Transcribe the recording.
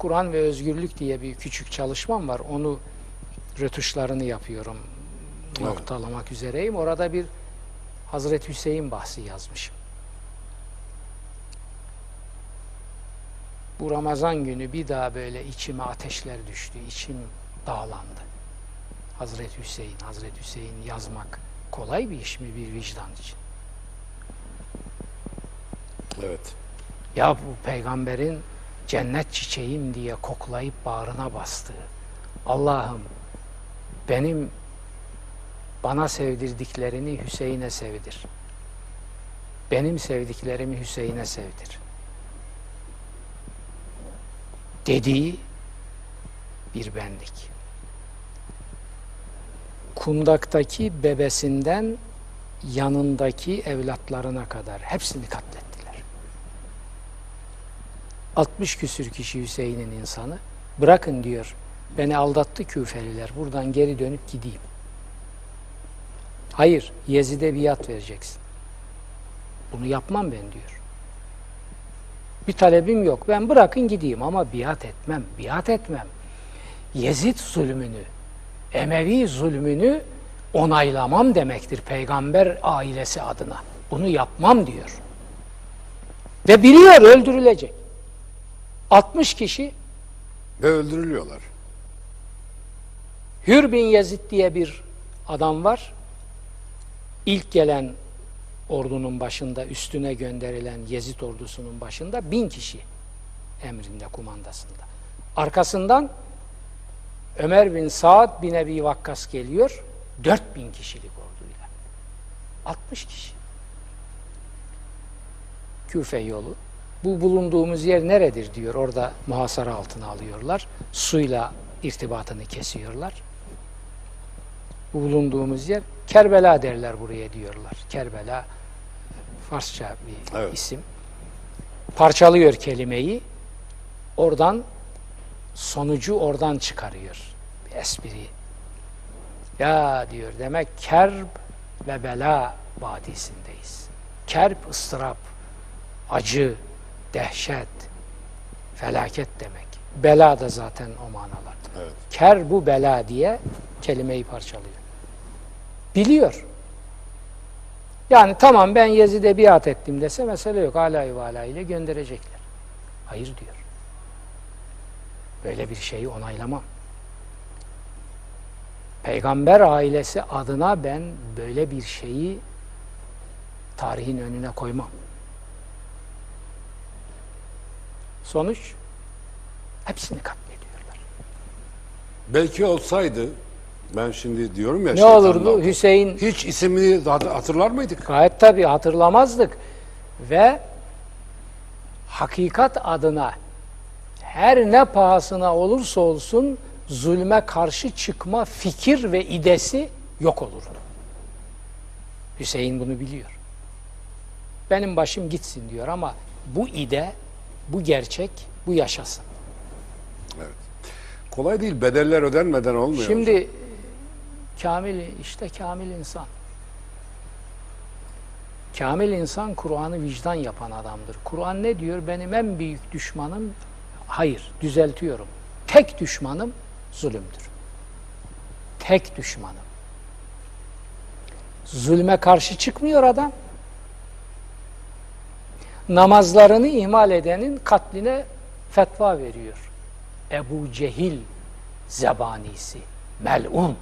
Kur'an ve Özgürlük diye bir küçük çalışmam var. Onu rötuşlarını yapıyorum. Evet. Noktalamak üzereyim. Orada bir Hazreti Hüseyin bahsi yazmışım. Bu Ramazan günü bir daha böyle içime ateşler düştü. içim dağlandı. Hazreti Hüseyin, Hazreti Hüseyin yazmak kolay bir iş mi bir vicdan için? Evet. Ya bu peygamberin cennet çiçeğim diye koklayıp bağrına bastığı Allah'ım benim bana sevdirdiklerini Hüseyin'e sevdir. Benim sevdiklerimi Hüseyin'e sevdir. Dediği bir benlik. Kundaktaki bebesinden yanındaki evlatlarına kadar hepsini katlettiler. 60 küsür kişi Hüseyin'in insanı. Bırakın diyor. Beni aldattı Küfeliler. Buradan geri dönüp gideyim. Hayır, Yezid'e biat vereceksin. Bunu yapmam ben diyor. Bir talebim yok. Ben bırakın gideyim ama biat etmem. Biat etmem. Yezid zulmünü, Emevi zulmünü onaylamam demektir peygamber ailesi adına. Bunu yapmam diyor. Ve biliyor öldürülecek. 60 kişi Ve öldürülüyorlar. Hür bin Yezid diye bir adam var. İlk gelen ordunun başında, üstüne gönderilen Yezid ordusunun başında bin kişi emrinde, kumandasında. Arkasından Ömer bin Saad bin Ebi Vakkas geliyor. 4000 kişilik orduyla. 60 kişi. Küfe yolu. Bu bulunduğumuz yer neredir diyor. Orada muhasara altına alıyorlar. Suyla irtibatını kesiyorlar. Bu bulunduğumuz yer Kerbela derler buraya diyorlar. Kerbela Farsça bir Evet. isim. Parçalıyor kelimeyi. Oradan sonucu oradan çıkarıyor. Bir espri. Ya diyor demek kerb ve bela vadisindeyiz. Kerb ıstırap, acı, dehşet, felaket demek. Bela da zaten o manalarda. Evet. Ker bu bela diye kelimeyi parçalıyor. Biliyor. Yani tamam ben Yezid'e biat ettim dese mesele yok. Alay ve alay ile gönderecekler. Hayır diyor. Böyle bir şeyi onaylamam. Peygamber ailesi adına ben böyle bir şeyi tarihin önüne koymam. Sonuç hepsini katlediyorlar. Belki olsaydı ben şimdi diyorum ya Ne olurdu? altı. Hüseyin Hiç ismini hat- hatırlar mıydık? Gayet tabii hatırlamazdık. Ve hakikat adına her ne pahasına olursa olsun zulme karşı çıkma fikir ve idesi yok olurdu. Hüseyin bunu biliyor. Benim başım gitsin diyor ama bu ide, bu gerçek, bu yaşasın. Kolay değil. Bedeller ödenmeden olmuyor. Şimdi e, kamil işte kamil insan. Kamil insan Kur'an'ı vicdan yapan adamdır. Kur'an ne diyor? Benim en büyük düşmanım hayır düzeltiyorum. Tek düşmanım zulümdür. Tek düşmanım. Zulme karşı çıkmıyor adam. Namazlarını ihmal edenin katline fetva veriyor. Ebu Cehil zebanisi, melun.